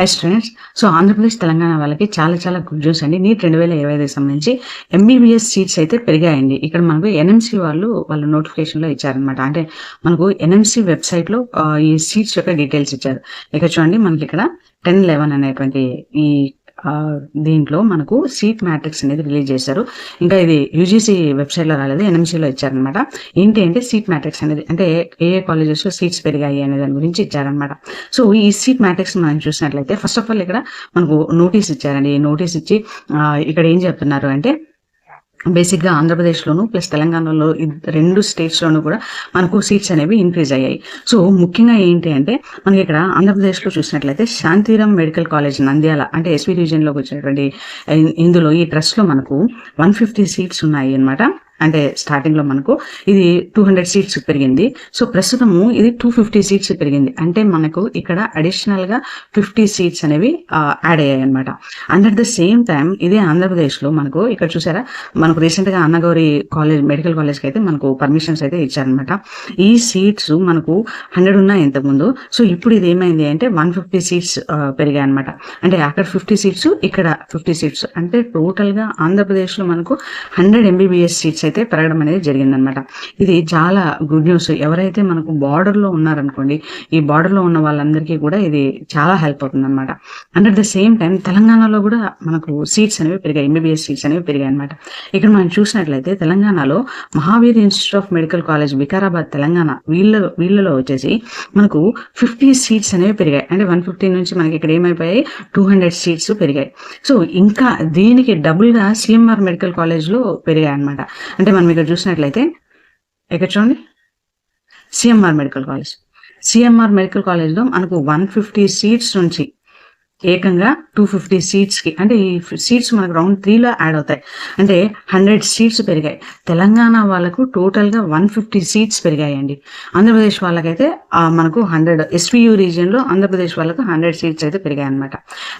Hi students so Andhra Pradesh Telangana వాళ్ళకి చాలా చాలా గుడ్ న్యూస్ అండి. నీట్ రెండు వేల ఇరవై ఐదు సంబంధించి ఎంబీబీఎస్ సీట్స్ అయితే పెరిగాయండి. ఇక్కడ మనకు ఎన్ఎంసీ వాళ్ళు వాళ్ళు నోటిఫికేషన్లో ఇచ్చారనమాట అంటే మనకు ఎన్ఎంసీ వెబ్సైట్లో ఈ సీట్స్ యొక్క డీటెయిల్స్ ఇచ్చారు. ఇక్కడ చూడండి మనకి ఇక్కడ టెన్ లెవెన్ అనేటువంటి ఈ దీంట్లో మనకు సీట్ మ్యాట్రిక్స్ అనేది రిలీజ్ చేశారు. ఇంకా ఇది యూజీసీ వెబ్సైట్లో రాలేదు ఎన్ఎంసీలో ఇచ్చారనమాట ఏంటి అంటే సీట్ మ్యాట్రిక్స్ అనేది అంటే ఏ ఏ కాలేజెస్లో సీట్స్ పెరిగాయి అనే దాని గురించి ఇచ్చారనమాట సో ఈ సీట్ మ్యాట్రిక్స్ మనం చూసినట్లయితే ఫస్ట్ ఆఫ్ ఆల్ ఇక్కడ మనకు నోటీస్ ఇచ్చారండి. ఈ నోటీస్ ఇచ్చి ఇక్కడ ఏం చెప్తున్నారు అంటే బేసిక్గా ఆంధ్రప్రదేశ్లోను ప్లస్ తెలంగాణలో రెండు స్టేట్స్లోనూ కూడా మనకు సీట్స్ అనేవి ఇంక్రీజ్ అయ్యాయి. సో ముఖ్యంగా ఏంటి అంటే మనకి ఇక్కడ ఆంధ్రప్రదేశ్లో చూసినట్లయితే శాంతిరామ్ మెడికల్ కాలేజ్ నంద్యాల అంటే ఎస్పీ రీజియన్లోకి వచ్చినటువంటి ఇందులో ఈ ట్రస్ట్లో మనకు వన్ ఫిఫ్టీ సీట్స్ ఉన్నాయి అనమాట అంటే స్టార్టింగ్లో మనకు ఇది టూ హండ్రెడ్ సీట్స్ పెరిగింది. సో ప్రస్తుతము ఇది టూ ఫిఫ్టీ సీట్స్ పెరిగింది. అంటే మనకు ఇక్కడ అడిషనల్గా ఫిఫ్టీ సీట్స్ అనేవి యాడ్ అయ్యాయి అనమాట అండర్ ద సేమ్ టైం ఇదే ఆంధ్రప్రదేశ్లో మనకు ఇక్కడ చూసారా? మనకు రీసెంట్గా అన్నగౌరి కాలేజ్ మెడికల్ కాలేజ్కి అయితే మనకు పర్మిషన్స్ అయితే ఇచ్చారనమాట ఈ సీట్స్ మనకు హండ్రెడ్ ఉన్నాయి ఇంతకుముందు. సో ఇప్పుడు ఇది ఏమైంది అంటే వన్ ఫిఫ్టీ సీట్స్ పెరిగాయి అనమాట అంటే అక్కడ ఫిఫ్టీ సీట్స్ ఇక్కడ ఫిఫ్టీ సీట్స్ అంటే టోటల్గా ఆంధ్రప్రదేశ్లో మనకు హండ్రెడ్ ఎంబీబీఎస్ సీట్స్ అయితే పెరగడం అనేది జరిగిందనమాట. ఇది చాలా గుడ్ న్యూస్ ఎవరైతే మనకు బార్డర్లో లో ఉన్నారనుకోండి ఈ బార్డర్లో లో ఉన్న వాళ్ళందరికీ కూడా ఇది చాలా హెల్ప్ అవుతుంది అనమాట and at the same time తెలంగాణలో కూడా మనకు సీట్స్ అనేవి పెరిగాయి ఎంబీబీఎస్ సీట్స్ అనేవి పెరిగాయి అనమాట. ఇక్కడ మనం చూసినట్లయితే తెలంగాణలో Mahavir institute of medical college Vikarabad Telangana వీళ్ళ వీళ్ళలో వచ్చేసి మనకు ఫిఫ్టీ సీట్స్ అనేవి పెరిగాయి. అంటే వన్ ఫిఫ్టీ నుంచి మనకి ఇక్కడ ఏమైపోయాయి? టూ హండ్రెడ్ సీట్స్ పెరిగాయి. సో ఇంకా దీనికి డబుల్గా సిఎంఆర్ మెడికల్ కాలేజ్లో పెరిగాయి అనమాట. అంటే మనం ఇక్కడ చూసినట్లయితే ఇక్కడ చూడండి? CMR medical college CMR medical కాలేజ్లో మనకు వన్ ఫిఫ్టీ సీట్స్ నుంచి ఏకంగా టూ ఫిఫ్టీ సీట్స్కి అంటే ఈ సీట్స్ మనకు రౌండ్ త్రీలో యాడ్ అవుతాయి. అంటే హండ్రెడ్ సీట్స్ పెరిగాయి. తెలంగాణ వాళ్ళకు టోటల్గా వన్ ఫిఫ్టీ సీట్స్ పెరిగాయండి. ఆంధ్రప్రదేశ్ వాళ్ళకైతే మనకు హండ్రెడ్ ఎస్పీయూ రీజియన్లో ఆంధ్రప్రదేశ్ వాళ్ళకు హండ్రెడ్ సీట్స్ అయితే పెరిగాయి అనమాట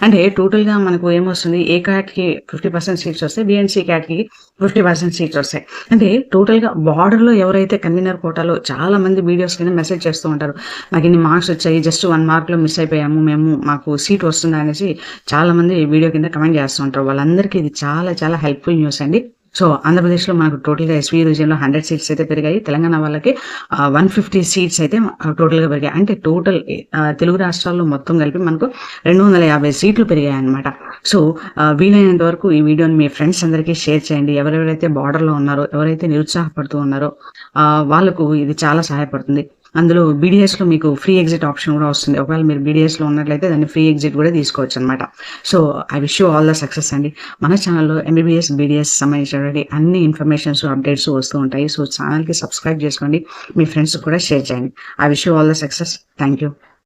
అంటే టోటల్గా మనకు ఏమొస్తుంది? ఏ క్యాట్కి ఫిఫ్టీ పర్సెంట్ సీట్స్ వస్తాయి? బిఎన్సీ క్యాట్కి ఫిఫ్టీ పర్సెంట్ సీట్స్ వస్తాయి. అంటే టోటల్గా బార్డర్లో ఎవరైతే కన్వీనర్ కోటాలో చాలా మంది వీడియోస్ కింద మెసేజ్ చేస్తూ ఉంటారు. మాకు ఇన్ని మార్క్స్ వచ్చాయి జస్ట్ వన్ మార్క్లో మిస్ అయిపోయాము మేము మాకు సీట్ వస్తుంది అనేసి చాలా మంది వీడియో కింద కమెంట్ చేస్తూ ఉంటారు వాళ్ళందరికీ ఇది చాలా చాలా హెల్ప్ఫుల్ న్యూస్ అండి. సో ఆంధ్రప్రదేశ్లో మనకు టోటల్గా ఎస్వీ రీజియన్లో హండ్రెడ్ సీట్స్ అయితే పెరిగాయి. తెలంగాణ వాళ్ళకి వన్ ఫిఫ్టీ సీట్స్ అయితే టోటల్గా పెరిగాయి. అంటే టోటల్ తెలుగు రాష్ట్రాల్లో మొత్తం కలిపి మనకు రెండు వందల యాభై సీట్లు పెరిగాయి అనమాట సో వీలైనంత వరకు ఈ వీడియోని మీ ఫ్రెండ్స్ అందరికీ షేర్ చేయండి. ఎవరెవరైతే బార్డర్లో ఉన్నారో ఎవరైతే నిరుత్సాహపడుతూ ఉన్నారో వాళ్ళకు ఇది చాలా సహాయపడుతుంది. అందులో బీడీఎస్లో మీకు ఫ్రీ ఎగ్జిట్ ఆప్షన్ కూడా వస్తుంది. ఒకవేళ మీరు బీడీఎస్లో ఉన్నట్లయితే దాన్ని ఫ్రీ ఎగ్జిట్ కూడా తీసుకోవచ్చు అనమాట so I wish you all the success అండి. మన ఛానల్లో ఎంబీబీఎస్ బీడీఎస్ సంబంధించినటువంటి అన్ని ఇన్ఫర్మేషన్స్ అప్డేట్స్ వస్తూ ఉంటాయి. సో ఛానల్కి సబ్స్క్రైబ్ చేసుకోండి. మీ ఫ్రెండ్స్ కూడా షేర్ చేయండి. I wish you all the success thank you